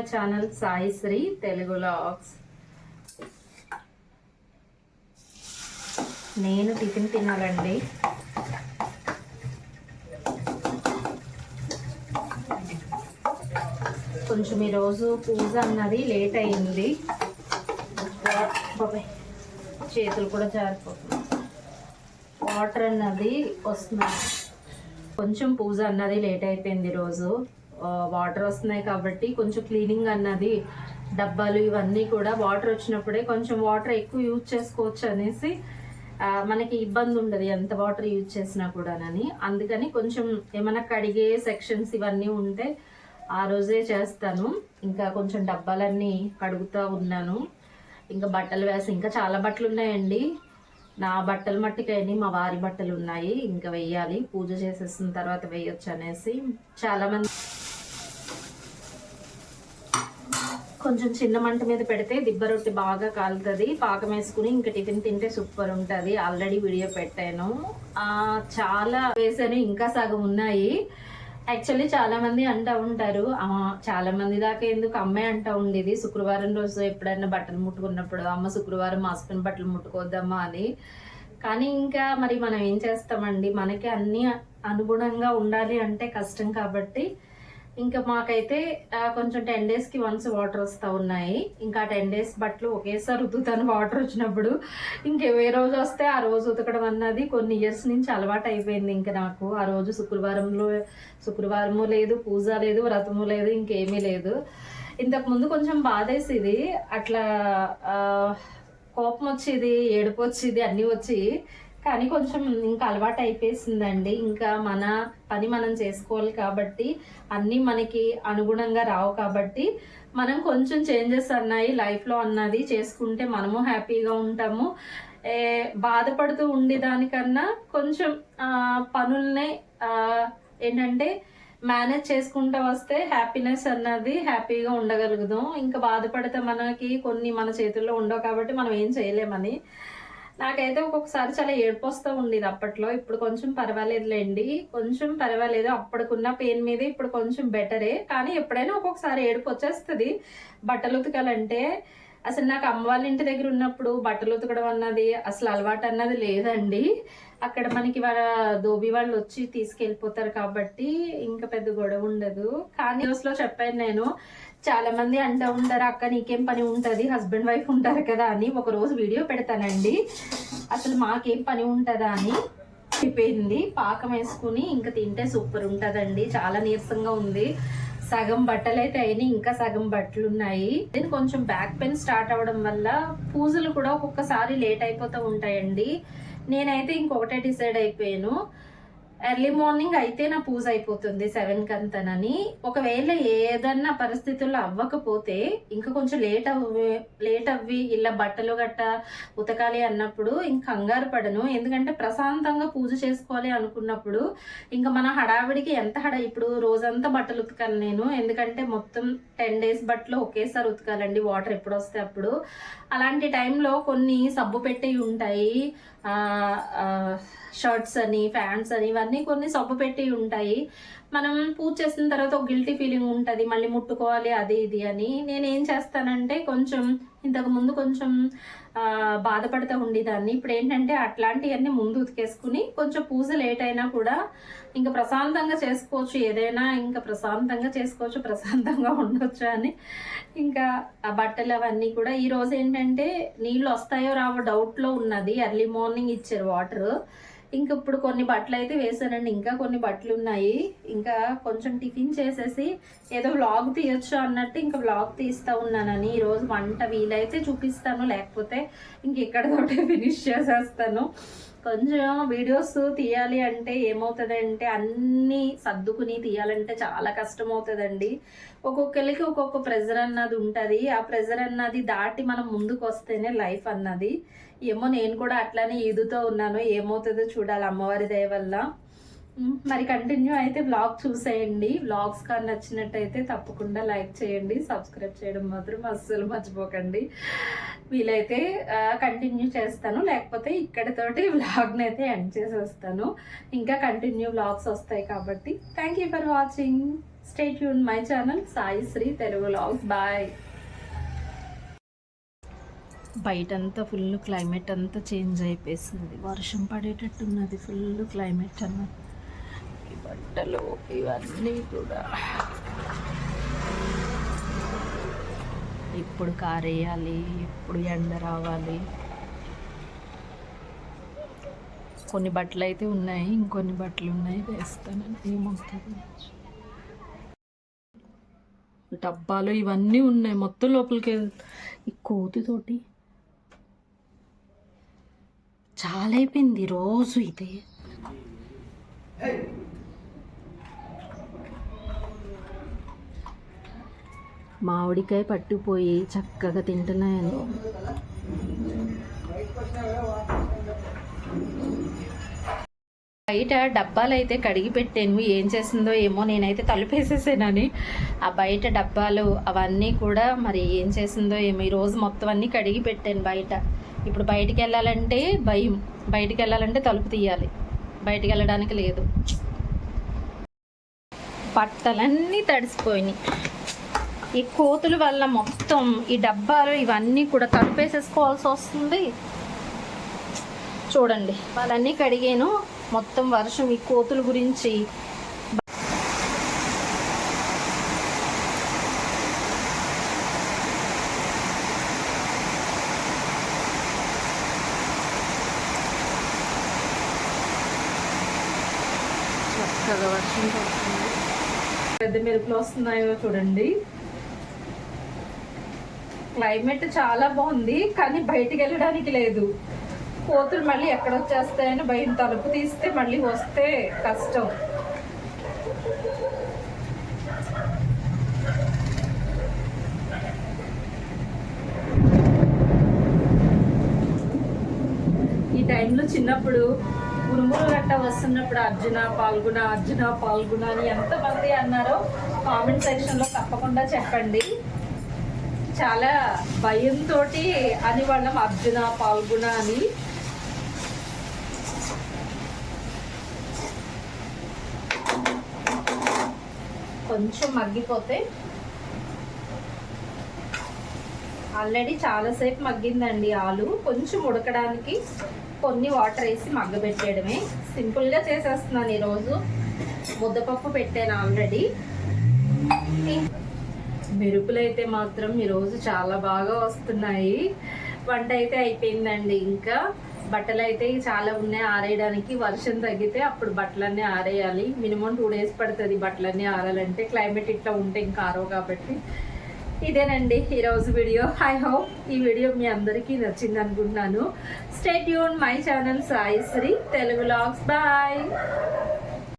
My channel Sai Sri Telugu vlogs నేను tiffin తినాలండి. కొంచెం ఈరోజు పూజ అన్నది లేట్ అయింది. చేతులు కూడా జారిపోతుంది వాటర్ అన్నది వస్తుంది. కొంచెం పూజ అన్నది లేట్ అయిపోయింది ఈరోజు వాటర్ వస్తున్నాయి కాబట్టి కొంచెం క్లీనింగ్ అన్నది డబ్బాలు ఇవన్నీ కూడా వాటర్ వచ్చినప్పుడే కొంచెం వాటర్ ఎక్కువ యూజ్ చేసుకోవచ్చు అనేసి మనకి ఇబ్బంది ఉండదు ఎంత వాటర్ యూజ్ చేసినా కూడానని. అందుకని కొంచెం ఏమైనా కడిగే సెక్షన్స్ ఇవన్నీ ఉంటే ఆ రోజే చేస్తాను. ఇంకా కొంచెం డబ్బాలన్నీ కడుగుతూ ఉన్నాను. ఇంకా బట్టలు వేసి ఇంకా చాలా బట్టలు ఉన్నాయండి. నా బట్టలు మట్టికైనా మా వారి బట్టలు ఉన్నాయి. ఇంకా వెయ్యాలి. పూజ చేసేసిన తర్వాత వేయొచ్చు అనేసి. చాలామంది మంది కొంచెం చిన్న మంట మీద పెడితే దిబ్బ రొట్టె బాగా కాలుతుంది. పాకం వేసుకుని ఇంకా టిఫిన్ తింటే సూపర్ ఉంటుంది. ఆల్రెడీ వీడియో పెట్టాను. ఆ, చాలా వేసాను. ఇంకా సగం ఉన్నాయి. యాక్చువల్లీ చాలా మంది అంటూ ఉంటారు. చాలా మంది దాకా ఎందుకు అమ్మాయి అంటూ ఉండేది. శుక్రవారం రోజు ఎప్పుడైనా బట్టలు ముట్టుకున్నప్పుడు అమ్మ శుక్రవారం మా హస్బెండ్ బట్టలు ముట్టుకోద్దామా అని. కానీ ఇంకా మరి మనం ఏం చేస్తామండి? మనకి అన్ని అనుగుణంగా ఉండాలి అంటే కష్టం కాబట్టి ఇంకా మాకైతే కొంచెం టెన్ డేస్కి వన్స్ వాటర్ వస్తూ ఉన్నాయి. ఇంకా టెన్ డేస్ బట్టలు ఒకేసారి ఉతుకుతాను వాటర్ వచ్చినప్పుడు. ఇంక ఏ రోజు వస్తే ఆ రోజు ఉతకడం అన్నది కొన్ని ఇయర్స్ నుంచి అలవాటు అయిపోయింది ఇంకా నాకు. ఆ రోజు శుక్రవారంలో శుక్రవారము లేదు పూజ లేదు వ్రతము లేదు ఇంకేమీ లేదు. ఇంతకు ముందు కొంచెం బాధేసేది. అట్లా కోపం వచ్చేది ఏడుపు వచ్చేది అన్నీ వచ్చి కానీ కొంచెం ఇంకా అలవాటు అయిపోయిందండి ఇంకా మన పని మనం చేసుకోవాలి కాబట్టి అన్నీ మనకి అనుగుణంగా రావు కాబట్టి మనం కొంచెం చేంజెస్ అన్నాయి లైఫ్లో అన్నది చేసుకుంటే మనము హ్యాపీగా ఉంటాము. బాధపడుతూ ఉండేదానికన్నా కొంచెం పనులనే ఏంటంటే మేనేజ్ చేసుకుంటూ వస్తే హ్యాపీనెస్ అన్నది హ్యాపీగా ఉండగలుగుదాం ఇంకా బాధపడితే మనకి కొన్ని మన చేతుల్లో ఉండవు కాబట్టి మనం ఏం చేయలేమని. నాకైతే ఒక్కొక్కసారి చాలా ఏడుపు వస్తూ ఉండేది అప్పట్లో. ఇప్పుడు కొంచెం పర్వాలేదులేండి. కొంచెం పర్వాలేదు. అప్పటికున్న పెయిన్ మీద ఇప్పుడు కొంచెం బెటరే. కానీ ఎప్పుడైనా ఒక్కొక్కసారి ఏడుపు వచ్చేస్తుంది బట్టలు ఉతకాలంటే అసలు నాకు అమ్మ వాళ్ళ ఇంటి దగ్గర ఉన్నప్పుడు బట్టలు ఉతకడం అన్నది అసలు అలవాటు అన్నది లేదండి. అక్కడ మనకి వాళ్ళ దోబి వాళ్ళు వచ్చి తీసుకెళ్ళిపోతారు కాబట్టి ఇంకా పెద్ద గొడవ ఉండదు. కానీ న్యూస్లో చెప్పాను నేను చాలా మంది అంటూ ఉంటారు అక్క నీకేం పని ఉంటుంది? హస్బెండ్ వైఫ్ ఉంటారు కదా అని ఒక రోజు వీడియో పెడతానండి. అసలు మాకేం పని ఉంటుందా అని అయిపోయింది పాకం వేసుకుని ఇంకా తింటే సూపర్ ఉంటుందండి. చాలా నీరసంగా ఉంది. సగం బట్టలు అయితే అయినాయి ఇంకా సగం బట్టలు ఉన్నాయి. దీని కొంచెం బ్యాక్ పెయిన్ స్టార్ట్ అవ్వడం వల్ల పూజలు కూడా ఒక్కొక్కసారి లేట్ అయిపోతూ ఉంటాయండి. నేనైతే ఇంకొకటే డిసైడ్ అయిపోయాను. ఎర్లీ మార్నింగ్ అయితే నా పూజ అయిపోతుంది సెవెన్ కంతనని. ఒకవేళ ఏదన్నా పరిస్థితుల్లో అవ్వకపోతే ఇంకా కొంచెం లేట్ అవ్వి లేట్ అవ్వి ఇలా బట్టలు గట్ట ఉతకాలి అన్నప్పుడు ఇంక కంగారు పడను. ఎందుకంటే ప్రశాంతంగా పూజ చేసుకోవాలి అనుకున్నప్పుడు ఇంకా మన హడావిడికి ఎంత హడ ఇప్పుడు రోజంతా బట్టలు ఉతకాలి నేను. ఎందుకంటే మొత్తం టెన్ డేస్ బట్టలు ఒకేసారి ఉతకాలండి వాటర్ ఎప్పుడు వస్తే అప్పుడు. అలాంటి టైంలో కొన్ని సబ్బు పెట్టేవి ఉంటాయి. షర్ట్స్ అని ఫ్యాన్స్ అని ఇవన్నీ కొన్ని సబ్బు పెట్టి ఉంటాయి. మనం పూజ చేసిన తర్వాత ఒక గిల్టీ ఫీలింగ్ ఉంటుంది. మళ్ళీ ముట్టుకోవాలి అది ఇది అని. నేను ఏం చేస్తానంటే కొంచెం ఇంతకు ముందు కొంచెం బాధపడతా బాధపడుతూ ఉండేదాన్ని. ఇప్పుడు ఏంటంటే అట్లాంటివన్నీ ముందు ఉతికేసుకుని కొంచెం పూజ లేట్ అయినా కూడా ఇంకా ప్రశాంతంగా చేసుకోవచ్చు. ఏదైనా ఇంకా ప్రశాంతంగా చేసుకోవచ్చు ప్రశాంతంగా ఉండొచ్చు అని. ఇంకా ఆ బట్టలు అవన్నీ కూడా ఈరోజు ఏంటంటే నీళ్ళు వస్తాయో రావో డౌట్లో ఉన్నది. ఎర్లీ మార్నింగ్ ఇచ్చారు వాటర్ ఇంక ఇప్పుడు కొన్ని బట్టలు అయితే వేసానండి ఇంకా కొన్ని బట్టలు ఉన్నాయి. ఇంకా కొంచెం టిఫిన్ చేసేసి ఏదో వ్లాగ్ తీయొచ్చు అన్నట్టు ఇంకా వ్లాగ్ తీస్తా ఉన్నానని. ఈరోజు వంట వీలైతే చూపిస్తాను లేకపోతే ఇంక ఇక్కడతోటే ఫినిష్ చేసేస్తాను. కొంచెం వీడియోస్ తీయాలి అంటే ఏమవుతుందంటే అన్నీ సర్దుకుని తీయాలంటే చాలా కష్టం అవుతుందండి ఒక్కొక్కరికి ఒక్కొక్క ప్రెజర్ అన్నది ఉంటుంది. ఆ ప్రెజర్ అన్నది దాటి మనం ముందుకు వస్తేనే లైఫ్ అన్నది. ఏమో నేను కూడా అట్లానే ఈదుతో ఉన్నాను. ఏమవుతుందో చూడాలి అమ్మవారి దయ వల్ల. మరి కంటిన్యూ అయితే వ్లాగ్ చూసేయండి. బ్లాగ్స్ కానీ నచ్చినట్టయితే తప్పకుండా లైక్ చేయండి సబ్స్క్రైబ్ చేయడం మాత్రం అస్సలు మర్చిపోకండి. వీలైతే కంటిన్యూ చేస్తాను. లేకపోతే ఇక్కడితోటి వ్లాగ్ని అయితే ఎండ్ చేసేస్తాను. ఇంకా కంటిన్యూ వ్లాగ్స్ వస్తాయి కాబట్టి. Thank you for watching stay Yoon my channel Sai Sri Telugu vlogs bye బయటంతా full climate అంతా చేంజ్ అయిపోయింది వర్షం పడేటట్టున్నది. ఫుల్ క్లైమేట్ అన్నమాట బట్టలు ఇవన్నీ కూడా. ఇప్పుడు కారేయాలి ఇప్పుడు ఎండ రావాలి. కొన్ని బట్టలు అయితే ఉన్నాయి ఇంకొన్ని బట్టలు ఉన్నాయి వేస్తాను ఏమవుతుంది డబ్బాలు ఇవన్నీ ఉన్నాయి మొత్తం లోపలికి ఈ కోతితోటి చాలా అయిపోయింది రోజు ఇదే. మామిడికాయ పట్టుపోయి చక్కగా తింటున్నాయని బయట డబ్బాలు అయితే కడిగి పెట్టాను. ఏం చేసిందో ఏమో నేనైతే తలుపేసేసానని. ఆ బయట డబ్బాలు అవన్నీ కూడా మరి ఏం చేసిందో ఏమో ఈ రోజు మొత్తం అన్నీ కడిగి పెట్టాను బయట. ఇప్పుడు బయటికి వెళ్ళాలంటే భయం. బయటికి వెళ్ళాలంటే తలుపు తీయాలి. బయటికి వెళ్ళడానికి లేదు. బట్టలన్నీ తడిసిపోయినాయి. ఈ కోతుల వల్ల మొత్తం ఈ డబ్బాలు ఇవన్నీ కూడా తలుపేసేసుకోవాల్సి వస్తుంది. చూడండి వాళ్ళన్నీ కడిగాను. మొత్తం వర్షం ఈ కోతుల గురించి. చక్కగా వర్షం పడుతుంది. పెద్ద మెరుపులు వస్తున్నాయో చూడండి. క్లైమేట్ చాలా బాగుంది కానీ బయటికి వెళ్ళడానికి లేదు. కోతులు మళ్ళీ ఎక్కడ వచ్చేస్తాయని భయం తలుపు తీస్తే మళ్ళీ వస్తే కష్టం. ఈ టైంలో చిన్నప్పుడు ఉరుములు గట్ట వస్తున్నప్పుడు అర్జున పాల్గొన అర్జున పాల్గొన అని ఎంతమంది అన్నారో కామెంట్ సెక్షన్లో తప్పకుండా చెప్పండి. చాలా భయంతో అని వాళ్ళం అర్జున పాల్గొన అని. కొంచెం మగ్గిపోతే ఆల్రెడీ చాలాసేపు మగ్గిందండి ఆలు. కొంచెం ఉడకడానికి కొన్ని వాటర్ వేసి మగ్గబెట్టేయడమే. సింపుల్గా చేసేస్తున్నాను ఈరోజు. ముద్దపప్పు పెట్టాను ఆల్రెడీ. మెరుపులు అయితే మాత్రం ఈరోజు చాలా బాగా వస్తున్నాయి. వంట అయితే అయిపోయిందండి ఇంకా. బట్టలు అయితే చాలా ఉన్నాయి ఆరేయడానికి. వర్షం తగ్గితే అప్పుడు బట్టలన్నీ ఆరేయాలి. మినిమం టూ డేస్ పడుతుంది బట్టలన్నీ ఆరాలంటే. క్లైమేట్ ఇట్లా ఉంటే ఇంకా ఆరో కాబట్టి. ఇదేనండి ఈరోజు వీడియో. ఐ హోప్ ఈ వీడియో మీ అందరికీ నచ్చింది అనుకుంటున్నాను stay Yoon my channel Saisri Telugu vlogs. Bye.